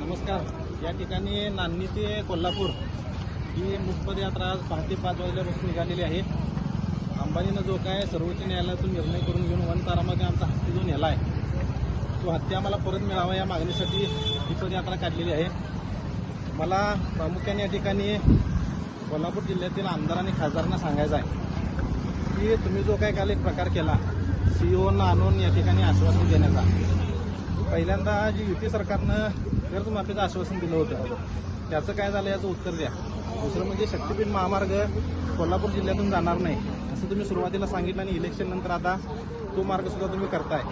नमस्कार. या ठिकाणी नान्नी ते कोल्हापूर ही मुखपद यात्रा आज पहाटे पाच वाजल्यापासून निघालेली आहे. अंबानीनं जो काय सर्वोच्च न्यायालयातून निर्णय करून घेऊन वन तारामध्ये आमचा हत्ती जो नेला आहे तो हत्ती आम्हाला परत मिळावा या मागणीसाठी ही पदयात्रा काढलेली आहे. मला प्रामुख्याने या ठिकाणी कोल्हापूर जिल्ह्यातील आमदार आणि खासदारांना सांगायचं आहे की तुम्ही जो काय काल एक प्रकार केला सीओना आणून या ठिकाणी आश्वासन देण्याचा पहिल्यांदा जी युती सरकारनं कर्जमाफीचं आश्वासन दिलं होतं त्याचं काय झालं याचं उत्तर द्या. दुसरं म्हणजे शक्तीपीठ महामार्ग कोल्हापूर जिल्ह्यातून जाणार नाही असं तुम्ही सुरुवातीला सांगितलं आणि इलेक्शन नंतर आता तो मार्ग सुद्धा तुम्ही करताय.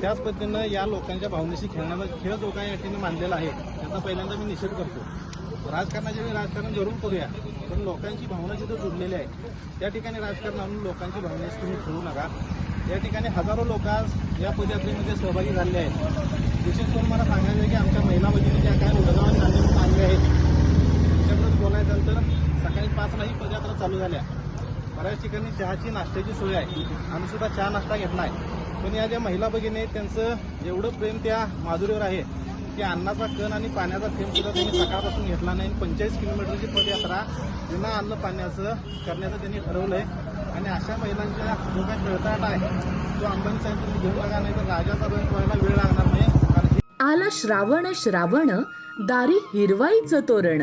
त्याच पद्धतीनं या लोकांच्या भावनेशी खेळण्याचा खेळ जो काही या ठिकाणी आहे त्याचा पहिल्यांदा मी निषेध करतो. राजकारणाच्या वेळी राजकारण जरूर करूया पण लोकांची भावना जिथं जुडलेली आहे त्या ठिकाणी राजकारण आणून लोकांची भावनेशी तुम्ही खेळू नका. या ठिकाणी हजारो लोक आज या पदयात्रेमध्ये सहभागी झाले आहेत. विशेष करून मला सांगायचं आहे की आमच्या महिला भगिनी ज्या काय उडगावांनी आणले आहेत त्याच्याबद्दल बोलायचं तर सकाळी पाचला ही पदयात्रा चालू झाल्या. बऱ्याच ठिकाणी चहाची नाश्त्याची सोय आहे. आम्ही सुद्धा चहा नाश्ता घेतला आहे पण या ज्या महिला भगिनी त्यांचं एवढं प्रेम त्या माधुरीवर आहे की अन्नाचा कण आणि पाण्याचा थेंब सुद्धा त्यांनी सकाळपासून घेतला नाही. पंचेचाळीस किलोमीटरची पदयात्रा विना अन्न पाण्याचं करण्याचं त्यांनी ठरवलंय. आणि अशा महिलांच्या जो काही खेळताट आहे तो अंबानी साहेब तुम्ही घेऊन नका नाही तर राजाचा बैल व्हायला वेळ लागणार नाही. आला श्रावण श्रावण दारी हिरवाईचं तोरण.